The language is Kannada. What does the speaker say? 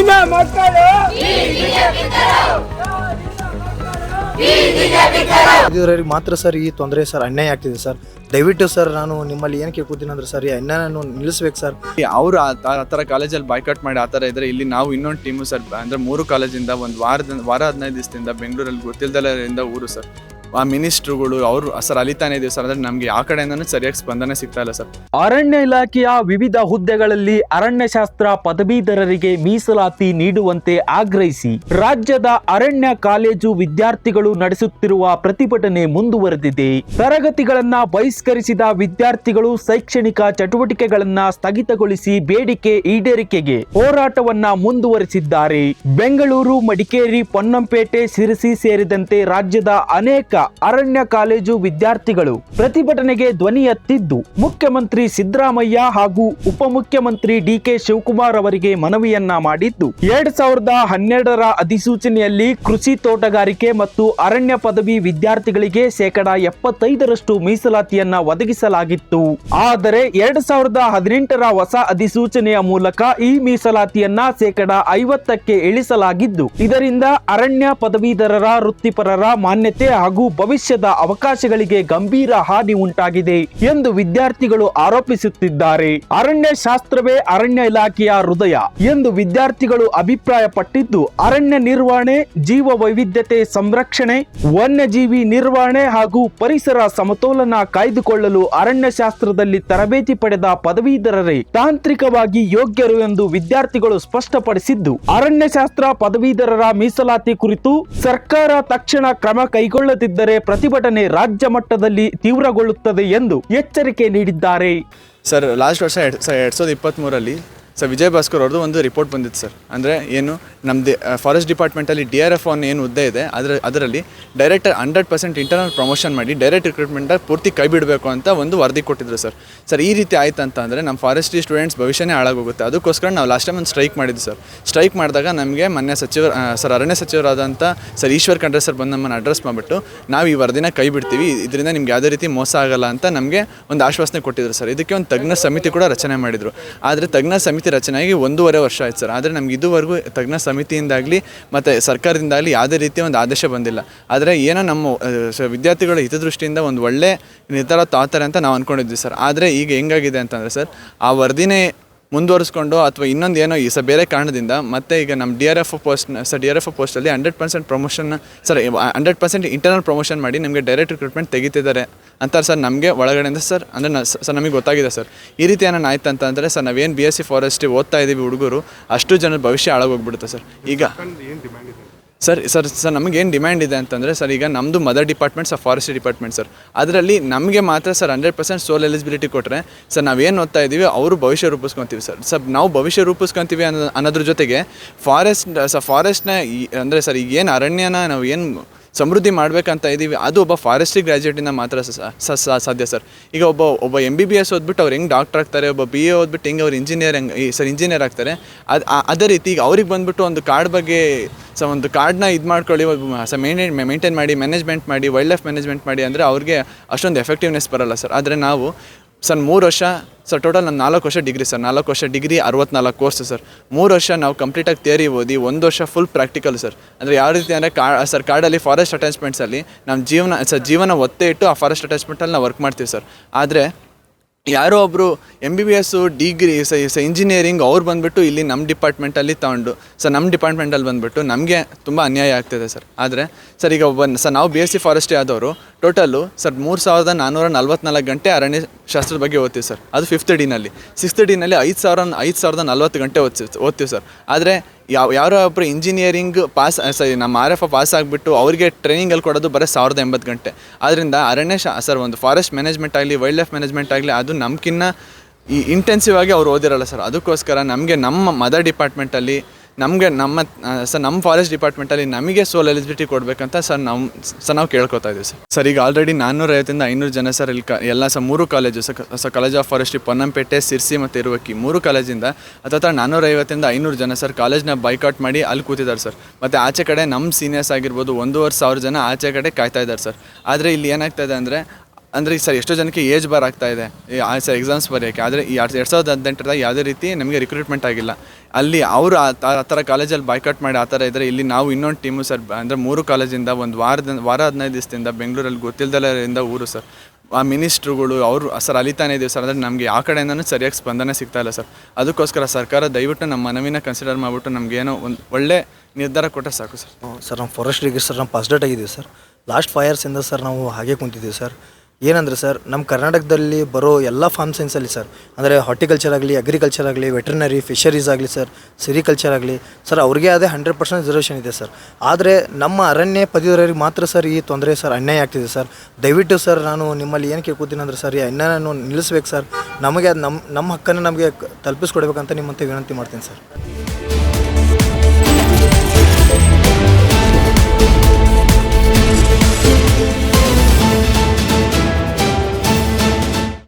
ಈಗಿನ ಮಕ್ಕಳು. ಇದರಲ್ಲಿ ಮಾತ್ರ ಸರ್ ಈ ತೊಂದರೆ ಸರ್ ಅನ್ಯಾಯ ಆಗ್ತಿದೆ ಸರ್. ದಯವಿಟ್ಟು ಸರ್ ನಾನು ನಿಮ್ಮಲ್ಲಿ ಏನು ಕೇಳ್ಕೊತೀನಿ ಅಂದ್ರೆ ಸರ್ ಈ ಅನ್ಯಾಯನ ನಿಲ್ಲಿಸ್ಬೇಕು ಸರ್. ಅವರು ಆ ಥರ ಕಾಲೇಜಲ್ಲಿ ಬಾಯ್ಕಟ್ ಮಾಡಿ ಆ ಥರ ಇದ್ರೆ ಇಲ್ಲಿ ನಾವು ಇನ್ನೊಂದು ಟೀಮು ಸರ್ ಅಂದ್ರೆ ಮೂರು ಕಾಲೇಜಿಂದ ಒಂದು ವಾರದ ವಾರ ಹದಿನೈದು ದಿವಸದಿಂದ ಬೆಂಗಳೂರಲ್ಲಿ ಗೊತ್ತಿಲ್ದಲರಿಂದ ಊರು ಸರ್. ಆ ಮಿನಿಸ್ಟ್ರುಗಳು ಅವರು, ಸರ್ ಅಲಿತಾನೆ ಇದೀವಿ ಸರ್. ಅಂದ್ರೆ ನಮಗೆ ಆ ಕಡೆಯಿಂದ ಸರಿಯಾಗಿ ಸ್ಪಂದನೆ ಸಿಗ್ತಾ ಇಲ್ಲ, ಸರ್. ಅರಣ್ಯ ಇಲಾಖೆಯ ವಿವಿಧ ಹುದ್ದೆಗಳಲ್ಲಿ ಅರಣ್ಯಶಾಸ್ತ್ರ ಪದವೀಧರರಿಗೆ ಮೀಸಲಾತಿ ನೀಡುವಂತೆ ಆಗ್ರಹಿಸಿ ರಾಜ್ಯದ ಅರಣ್ಯ ಕಾಲೇಜು ವಿದ್ಯಾರ್ಥಿಗಳು ನಡೆಸುತ್ತಿರುವ ಪ್ರತಿಭಟನೆ ಮುಂದುವರೆದಿದೆ. ತರಗತಿಗಳನ್ನ ಬಹಿಷ್ಕರಿಸಿದ ವಿದ್ಯಾರ್ಥಿಗಳು ಶೈಕ್ಷಣಿಕ ಚಟುವಟಿಕೆಗಳನ್ನ ಸ್ಥಗಿತಗೊಳಿಸಿ ಬೇಡಿಕೆ ಈಡೇರಿಕೆಗೆ ಹೋರಾಟವನ್ನ ಮುಂದುವರೆಸಿದ್ದಾರೆ. ಬೆಂಗಳೂರು, ಮಡಿಕೇರಿ, ಪೊನ್ನಂಪೇಟೆ ಸಿರಿಸಿ ಸೇರಿದಂತೆ ರಾಜ್ಯದ ಅನೇಕ ಅರಣ್ಯ ಕಾಲೇಜು ವಿದ್ಯಾರ್ಥಿಗಳು ಪ್ರತಿಭಟನೆಗೆ ಧ್ವನಿ ಎತ್ತಿದ್ದು, ಮುಖ್ಯಮಂತ್ರಿ ಸಿದ್ದರಾಮಯ್ಯ ಹಾಗೂ ಉಪಮುಖ್ಯಮಂತ್ರಿ ಡಿಕೆ ಶಿವಕುಮಾರ್ ಅವರಿಗೆ ಮನವಿಯನ್ನ ಮಾಡಿದ್ದು, ಎರಡ್ ಸಾವಿರದ ಹನ್ನೆರಡರ ಅಧಿಸೂಚನೆಯಲ್ಲಿ ಕೃಷಿ ತೋಟಗಾರಿಕೆ ಮತ್ತು ಅರಣ್ಯ ಪದವಿ ವಿದ್ಯಾರ್ಥಿಗಳಿಗೆ ಶೇಕಡ ಎಪ್ಪತ್ತೈದರಷ್ಟು ಮೀಸಲಾತಿಯನ್ನ ಒದಗಿಸಲಾಗಿತ್ತು. ಆದರೆ, ಎರಡ್ ಸಾವಿರದ ಹದಿನೆಂಟರ ಹೊಸ ಅಧಿಸೂಚನೆಯ ಮೂಲಕ ಈ ಮೀಸಲಾತಿಯನ್ನ ಶೇಕಡ ಐವತ್ತಕ್ಕೆ ಇಳಿಸಲಾಗಿದ್ದು, ಇದರಿಂದ ಅರಣ್ಯ ಪದವೀಧರರ, ವೃತ್ತಿಪರರ ಮಾನ್ಯತೆ ಹಾಗೂ ಭವಿಷ್ಯದ ಅವಕಾಶಗಳಿಗೆ ಗಂಭೀರ ಹಾನಿ ಉಂಟಾಗಿದೆ ಎಂದು ವಿದ್ಯಾರ್ಥಿಗಳು ಆರೋಪಿಸುತ್ತಿದ್ದಾರೆ. ಅರಣ್ಯ ಶಾಸ್ತ್ರವೇ ಅರಣ್ಯ ಇಲಾಖೆಯ ಹೃದಯ ಎಂದು ವಿದ್ಯಾರ್ಥಿಗಳು ಅಭಿಪ್ರಾಯಪಟ್ಟಿದ್ದು, ಅರಣ್ಯ ನಿರ್ವಹಣೆ ಜೀವ ವೈವಿಧ್ಯತೆ ಸಂರಕ್ಷಣೆ, ವನ್ಯಜೀವಿ ನಿರ್ವಹಣೆ ಹಾಗೂ ಪರಿಸರ ಸಮತೋಲನ ಕಾಯ್ದುಕೊಳ್ಳಲು ಅರಣ್ಯ ಶಾಸ್ತ್ರದಲ್ಲಿ ತರಬೇತಿ ಪಡೆದ ಪದವೀಧರರೇ ತಾಂತ್ರಿಕವಾಗಿ ಯೋಗ್ಯರು ಎಂದು ವಿದ್ಯಾರ್ಥಿಗಳು ಸ್ಪಷ್ಟಪಡಿಸಿದ್ದು ಅರಣ್ಯಶಾಸ್ತ್ರ ಪದವೀಧರರ ಮೀಸಲಾತಿ ಕುರಿತು ಸರ್ಕಾರ ತಕ್ಷಣ ಕ್ರಮ ಕೈಗೊಳ್ಳದಿದ್ದರೆ ಪ್ರತಿಭಟನೆ ರಾಜ್ಯ ಮಟ್ಟದಲ್ಲಿ ತೀವ್ರಗೊಳ್ಳುತ್ತದೆ ಎಂದು ಎಚ್ಚರಿಕೆ ನೀಡಿದ್ದಾರೆ. ಸರ್, ಲಾಸ್ಟ್ ವರ್ಷ ಎರಡು ಸಾವಿರದ ಇಪ್ಪತ್ತ್ ಮೂರಲ್ಲಿ ಸರ್ ವಿಜಯ್ ಭಾಸ್ಕರ್ ಅವ್ರದ್ದು ಒಂದು ರಿಪೋರ್ಟ್ ಬಂದಿತ್ತು ಸರ್ ಅಂದರೆ ಏನು ನಮ್ಮದು ಫಾರೆಸ್ಟ್ ಡಿಪಾರ್ಟ್ಮೆಂಟಲ್ಲಿ ಡಿ ಆರ್ ಎಫ್ ಆನ್ ಏನು ಹುದ್ದೆ ಇದೆ, ಅದರ, ಅದರಲ್ಲಿ direct hundred percent internal promotion ಮಾಡಿ ಡೈರೆಕ್ಟ್ ರಿಕ್ರೂಟ್ಮೆಂಟಾಗಿ ಪೂರ್ತಿ ಕೈ ಬಿಡಬೇಕು ಅಂತ ಒಂದು ವರದಿ ಕೊಟ್ಟಿದ್ರು ಸರ್ ಸರ್ ಈ ರೀತಿ ಆಯ್ತು ಅಂತ ಅಂದರೆ ನಮ್ಮ ಫಾರೆಸ್ಟ್ರಿ ಸ್ಟೂಡೆಂಟ್ಸ್ ಭವಿಷ್ಯನೇ ಹಾಳಾಗೋಗುತ್ತೆ. ಅದಕ್ಕೋಸ್ಕರ ನಾವು ಲಾಸ್ಟ್ ಟೈಮ್ ಒಂದು ಸ್ಟ್ರೈಕ್ ಮಾಡಿದ್ವಿ ಸರ್ ಸ್ಟ್ರೈಕ್ ಮಾಡಿದಾಗ ನಮಗೆ ಮೊನ್ನೆ ಸಚಿವ ಸರ್ ಅರಣ್ಯ ಸಚಿವರಾದಂಥ ಸರ್ ಈಶ್ವರ್ ಖಂಡ್ರೆ ಸರ್ ಬಂದು ನಮ್ಮನ್ನು ಅಡ್ರೆಸ್ ಮಾಡಿಬಿಟ್ಟು, ನಾವು ಈ ವರದಿನ ಕೈ ಬಿಡ್ತೀವಿ. ಇದರಿಂದ ನಿಮ್ಗೆ ಯಾವುದೇ ರೀತಿ ಮೋಸ ಆಗಲ್ಲ ಅಂತ ನಮಗೆ ಒಂದು ಆಶ್ವಾಸನೆ ಕೊಟ್ಟಿದ್ರು ಸರ್ ಇದಕ್ಕೆ ಒಂದು ತಜ್ಞ ಸಮಿತಿ ಕೂಡ ರಚನೆ ಮಾಡಿದರು. ಆದರೆ ತಜ್ಞ ಸಮಿತಿ ರಚನೆಯಾಗಿ ಒಂದೂವರೆ ವರ್ಷ ಆಯ್ತು ಸರ್. ಆದರೆ ನಮ್ಗೆ ಇದುವರೆಗೂ ತಜ್ಞ ಸಮಿತಿಯಿಂದಾಗಲಿ ಮತ್ತು ಸರ್ಕಾರದಿಂದಾಗಲಿ ಯಾವುದೇ ರೀತಿಯ ಒಂದು ಆದೇಶ ಬಂದಿಲ್ಲ. ಆದರೆ ಏನೋ ನಮ್ಮ ವಿದ್ಯಾರ್ಥಿಗಳ ಹಿತದೃಷ್ಟಿಯಿಂದ ಒಂದು ಒಳ್ಳೆ ನಿರ್ಧಾರ ತಾತಾರೆ ಅಂತ ನಾವು ಅಂದ್ಕೊಂಡಿದ್ವಿ ಸರ್. ಆದರೆ ಈಗ ಹೆಂಗಾಗಿದೆ ಅಂತಂದರೆ ಸರ್, ಆ ವರದಿನೇ ಮುಂದುವರಿಸ್ಕೊಂಡು ಅಥವಾ ಇನ್ನೊಂದು ಏನೋ ಈ ಸ ಬೇರೆ ಕಾರಣದಿಂದ ಮತ್ತೆ ಈಗ ನಮ್ಮ D R F post sir D R F ಪೋಸ್ಟಲ್ಲಿ hundred percent promotion sir hundred percent internal promotion ಮಾಡಿ ನಮಗೆ ಡೈರೆಕ್ಟ್ ರಿಕ್ರೂಟ್ಮೆಂಟ್ ತೆಗಿತಿದ್ದಾರೆ ಅಂತಾರೆ ಸರ್ ನಮಗೆ ಒಳಗಡೆಯಿಂದ ಸರ್, ಅಂದರೆ ಸರ್ ನಮಗೆ ಗೊತ್ತಾಗಿದೆ ಸರ್. ಈ ರೀತಿ ಏನಾರು ಆಯ್ತು ಅಂತಂದರೆ ಸರ್ ನಾವೇನು ಬಿ ಎಸ್ ಸಿ ಫಾರೆಸ್ಟಿ ಓದ್ತಾ ಇದ್ದೀವಿ ಹುಡುಗರು, ಅಷ್ಟು ಜನರ ಭವಿಷ್ಯ ಹಾಳಾಗೋಗ್ಬಿಡುತ್ತೆ ಸರ್. ಈಗ ಸರ್ ಸರ್ ಸರ್, ನಮಗೇನು ಡಿಮ್ಯಾಂಡ್ ಇದೆ ಅಂತಂದರೆ ಸರ್, ಈಗ ನಮ್ಮದು mother department sir forest department sir ಅದರಲ್ಲಿ ನಮಗೆ ಮಾತ್ರ sir hundred percent sole eligibility ಕೊಟ್ಟರೆ ಸರ್, ನಾವೇನು ಓದ್ತಾ ಇದ್ದೀವಿ ಅವರು ಭವಿಷ್ಯ ರೂಪಿಸ್ಕೊತೀವಿ, ಸರ್. ಸರ್, ನಾವು ಭವಿಷ್ಯ ರೂಪಿಸ್ಕೊತೀವಿ ಅನ್ನೋ, ಅನ್ನೋದ್ರ ಜೊತೆಗೆ ಫಾರೆಸ್ಟ್ ಸರ್ ಫಾರೆಸ್ಟ್ನ ಅಂದರೆ ಸರ್, ಈಗ ಏನು ಅರಣ್ಯನ ನಾವು ಏನು ಸಮೃದ್ಧಿ ಮಾಡಬೇಕಂತ ಇದ್ದೀವಿ ಅದು ಒಬ್ಬ ಫಾರೆಸ್ಟ್ರಿ ಗ್ರ್ಯಾಜುಯೇಟಿಂದ ಮಾತ್ರ ಸಾಧ್ಯ, ಸರ್. ಈಗ ಒಬ್ಬ ಒಬ್ಬ ಎಂ ಬಿ ಬಿ ಎಸ್ ಓದ್ಬಿಟ್ಟು ಅವ್ರು ಹೆಂಗೆ ಡಾಕ್ಟರ್ ಆಗ್ತಾರೆ, ಒಬ್ಬ ಬಿ ಎ ಓದ್ಬಿಟ್ಟು ಹೆಂಗೆ ಅವ್ರು ಇಂಜಿನಿಯರ್ ಹೆಂಗೆ ಸರ್ ಇಂಜಿನಿಯರ್ ಆಗ್ತಾರೆ, ಅದು ಅದೇ ರೀತಿ ಈಗ ಅವ್ರಿಗೆ ಬಂದ್ಬಿಟ್ಟು ಒಂದು ಕಾರ್ಡ್ ಬಗ್ಗೆ ಸೊ ಒಂದು ಕಾರ್ಡ್ನ ಇದು ಮಾಡ್ಕೊಳ್ಳಿ ಸ ಮೇಂಟೈನ್ ಮೇಂಟೈನ್ ಮಾಡಿ ಮ್ಯಾನೇಜ್ಮೆಂಟ್ ಮಾಡಿ ವೈಲ್ಡ್ ಲೈಫ್ ಮ್ಯಾನೇಜ್ಮೆಂಟ್ ಮಾಡಿ ಅಂದರೆ ಅವ್ರಿಗೆ ಅಷ್ಟೊಂದು ಎಫೆಕ್ಟಿವ್ನೆಸ್ ಬರಲ್ಲ ಸರ್. ಆದರೆ ನಾವು ಸರ್ ಮೂರು ವರ್ಷ, ಸರ್ ಟೋಟಲ್ ನಮ್ಮ ನಾಲ್ಕು ವರ್ಷ ಡಿಗ್ರಿ ಸರ್. ನಾಲ್ಕು ವರ್ಷ ಡಿಗ್ರಿ ಅರವತ್ನಾಲ್ಕು ಕೋರ್ಸ್ ಸರ್. ಮೂರು ವರ್ಷ ನಾವು ಕಂಪ್ಲೀಟಾಗಿ ಥಿಯರಿ ಓದಿ, ಒಂದು ವರ್ಷ ಫುಲ್ ಪ್ರಾಕ್ಟಿಕಲ್ ಸರ್. ಅಂದರೆ ಯಾವ ರೀತಿ ಅಂದರೆ ಕಾ, ಸರ್ ಕಾರ್ಡಲ್ಲಿ ಫಾರೆಸ್ಟ್ ಅಟ್ಯಾಚ್ಮೆಂಟ್ಸಲ್ಲಿ ನಮ್ಮ ಜೀವನ, ಸರ್ ಜೀವನ ಒತ್ತೆ ಇಟ್ಟು ಆ ಫಾರೆಸ್ಟ್ ಅಟ್ಯಾಚ್ಮೆಂಟಲ್ಲಿ ನಾವು ವರ್ಕ್ ಮಾಡ್ತೀವಿ ಸರ್. ಆದರೆ ಯಾರೋ ಒಬ್ಬರು M B B S degree ಸ ಇಂಜಿನಿಯರಿಂಗ್ ಅವ್ರು ಬಂದುಬಿಟ್ಟು ಇಲ್ಲಿ ನಮ್ಮ ಡಿಪಾರ್ಟ್ಮೆಂಟಲ್ಲಿ ತಗೊಂಡು ಸರ್ ನಮ್ಮ ಡಿಪಾರ್ಟ್ಮೆಂಟಲ್ಲಿ ಬಂದುಬಿಟ್ಟು ನಮಗೆ ತುಂಬ ಅನ್ಯಾಯ ಆಗ್ತಿದೆ ಸರ್. ಆದರೆ, ಸರ್, ಈಗ ಒಬ್ಬ ಸರ್ ನಾವು ಬಿ ಎಸ್ ಸಿ ಫಾರೆಸ್ಟ್ರಿ ಆದವರು ಟೋಟಲ್ಲು ಸರ್, ಮೂರು ಸಾವಿರದ ನಾನ್ನೂರ ನಲ್ವತ್ನಾಲ್ಕು ಗಂಟೆ ಅರಣ್ಯ ಶಾಸ್ತ್ರದ ಬಗ್ಗೆ ಓದ್ತೀವಿ ಸರ್. ಅದು ಫಿಫ್ತ್ ಡಿನಲ್ಲಿ ಸಿಕ್ಸ್ತ್ ಡಿನಲ್ಲಿ ಐದು ಸಾವಿರ, ಐದು ಸಾವಿರದ ನಲ್ವತ್ತು ಗಂಟೆ ಓದ್ತೀವಿ ಓದ್ತೀವಿ ಸರ್. ಆದರೆ ಯಾವ, ಯಾರೋ ಒಬ್ಬರು ಇಂಜಿನಿಯರಿಂಗ್ ಪಾಸ್ ಸರಿ ನಮ್ಮ ಆರ್ ಎಫ್ ಪಾಸ್ ಆಗಿಬಿಟ್ಟು ಅವರಿಗೆ ಟ್ರೈನಿಂಗಲ್ಲಿ ಕೊಡೋದು ಬರೀ ಸಾವಿರದ ಎಂಬತ್ತು ಗಂಟೆ. ಆದ್ದರಿಂದ ಅರಣ್ಯ ಶಾ ಸರ್ ಒಂದು ಫಾರೆಸ್ಟ್ ಮ್ಯಾನೇಜ್ಮೆಂಟ್ ಆಗಲಿ ವೈಲ್ಡ್ ಲೈಫ್ ಮ್ಯಾನೇಜ್ಮೆಂಟ್ ಆಗಲಿ, ಅದು ನಮ್ಕಿನ್ನ ಈ ಇಂಟೆನ್ಸಿವ್ ಆಗಿ ಅವ್ರು ಓದಿರಲ್ಲ ಸರ್ ಅದಕ್ಕೋಸ್ಕರ ನಮಗೆ ನಮ್ಮ ಮದರ್ ಡಿಪಾರ್ಟ್ಮೆಂಟಲ್ಲಿ ನಮಗೆ ನಮ್ಮ ಸರ್ ನಮ್ಮ ಫಾರೆಸ್ಟ್ ಡಿಪಾರ್ಟ್ಮೆಂಟಲ್ಲಿ ನಮಗೆ ಸೋಲ್ ಎಲಿಜಿಬಿಲಿಟಿ ಕೊಡಬೇಕಂತ ಸರ್ ನಾವು ಸರ್ ನಾವು ಕೇಳ್ಕೊತಾ ಇದ್ದೀವಿ ಸರ್ ಸರ್ ಈಗ ಆಲ್ರೆಡಿ ನಾನ್ನೂರೈವತ್ತಿಂದ ಐನೂರು ಜನ ಸರ್ ಇಲ್ಲಿ ಕ, ಎಲ್ಲ ಸರ್ ಮೂರು college sir college of forestry Ponnampet Sirsi ಮತ್ತು ಇರುವಕ್ಕಿ ಮೂರು ಕಾಲೇಜಿಂದ ಹತ್ತತ್ರ ನಾನ್ನೂರೈವತ್ತಿಂದ ಐನೂರು ಜನ ಸರ್ ಕಾಲೇಜ್ನ ಬೈಕೌಟ್ ಮಾಡಿ ಅಲ್ಲಿ ಕೂತಿದ್ದಾರೆ ಸರ್ ಮತ್ತು ಆಚೆ ಕಡೆ ನಮ್ಮ ಸೀನಿಯರ್ಸ್ ಆಗಿರ್ಬೋದು ಒಂದೂವರೆ ಸಾವಿರ ಜನ ಆಚೆ ಕಡೆ ಕಾಯ್ತಾ ಇದ್ದಾರೆ ಸರ್ ಆದರೆ ಇಲ್ಲಿ ಏನಾಗ್ತಾ ಇದೆ ಅಂದರೆ ಅಂದರೆ ಸರ್ ಎಷ್ಟೋ ಜನಕ್ಕೆ ಏಜ್ ಬಾರ್ ಆಗ್ತಾ ಇದೆ. ಸರ್ ಎಕ್ಸಾಮ್ಸ್ ಬರೆಯೋಕ್ಕೆ. ಆದರೆ ಈ ಎರಡು ಸಾವಿರದ ಹದಿನೆಂಟರಾಗ ಯಾವುದೇ ರೀತಿ ನಮಗೆ ರಿಕ್ರೂಟ್ಮೆಂಟ್ ಆಗಿಲ್ಲ. ಅಲ್ಲಿ ಅವರು ಆ ಥರ ಕಾಲೇಜಲ್ಲಿ ಬಾಯ್ಕಟ್ ಮಾಡಿ ಆ ಥರ ಇದ್ದರೆ ಇಲ್ಲಿ ನಾವು ಇನ್ನೊಂದು ಟೀಮು ಸರ್, ಅಂದರೆ ಮೂರು ಕಾಲೇಜಿಂದ ಒಂದು ವಾರದ ವಾರ ಹದಿನೈದು ದಿವಸದಿಂದ ಬೆಂಗಳೂರಲ್ಲಿ ಗೊತ್ತಿಲ್ಲದಲ್ಲರಿಂದ ಊರು ಸರ್. ಆ ಮಿನಿಸ್ಟ್ರುಗಳು ಅವರು ಸರ್ ಅಲಿತಾನೇ ಇದೀವಿ ಸರ್, ಅಂದರೆ ನಮಗೆ ಆ ಕಡೆಯಿಂದನೂ ಸರಿಯಾಗಿ ಸ್ಪಂದನೆ ಸಿಗ್ತಾ ಇಲ್ಲ ಸರ್. ಅದಕ್ಕೋಸ್ಕರ ಸರ್ಕಾರ ದಯವಿಟ್ಟು ನಮ್ಮ ಮನವಿನ ಕನ್ಸಿಡರ್ ಮಾಡಿಬಿಟ್ಟು ನಮಗೇನೋ ಒಂದು ಒಳ್ಳೆ ನಿರ್ಧಾರ ಕೊಟ್ಟರೆ ಸಾಕು ಸರ್. ಸರ್ ನಾವು ಫಾರೆಸ್ಟ್ ಸರ್, ನಮ್ಮ ಪಾಸ್ ಡೇಟ್ ಆಗಿದ್ದೀವಿ ಸರ್. ಲಾಸ್ಟ್ ಫೈವ್ ಇಯರ್ಸಿಂದ ಸರ್ ನಾವು ಹಾಗೆ ಕುಂತಿದ್ದೀವಿ ಸರ್. ಏನಂದ್ರೆ ಸರ್, ನಮ್ಮ ಕರ್ನಾಟಕದಲ್ಲಿ ಬರೋ ಎಲ್ಲ ಫಾರ್ಮ್ ಸೈನ್ಸ್ ಅಲ್ಲಿ ಸರ್, ಅಂದರೆ ಹಾರ್ಟಿಕಲ್ಚರ್ ಆಗಲಿ ಅಗ್ರಿಕಲ್ಚರ್ ಆಗಲಿ ವೆಟರ್ನರಿ ಫಿಶರೀಸ್ ಆಗಲಿ ಸರ್ ಸಿರಿಕಲ್ಚರ್ ಆಗಲಿ, ಸರ್ ಅವ್ರಿಗೆ ಅದೇ ಹಂಡ್ರೆಡ್ ಪರ್ಸೆಂಟ್ ರಿಸರ್ವೇಷನ್ ಇದೆ ಸರ್. ಆದರೆ ನಮ್ಮ ಅರಣ್ಯ ಪದವೀಧರರಿಗೆ ಮಾತ್ರ ಸರ್ ಈ ತೊಂದರೆ ಸರ್ ಅನ್ಯಾಯ ಆಗ್ತಿದೆ ಸರ್. ದಯವಿಟ್ಟು ಸರ್ ನಾನು ನಿಮ್ಮಲ್ಲಿ ಏನು ಕೇಳ್ಕೊತೀನಿ ಅಂದರೆ ಸರ್ ಈ ನಾನು ನಿಲ್ಲಿಸ್ಬೇಕು ಸರ್. ನಮಗೆ ಅದು ನಮ್ಮ ನಮ್ಮ ಹಕ್ಕನ್ನು ನಮಗೆ ತಲುಪಿಸ್ಕೊಡ್ಬೇಕಂತ ನಿಮ್ಮಂತ ವಿನಂತಿ ಮಾಡ್ತೀನಿ ಸರ್.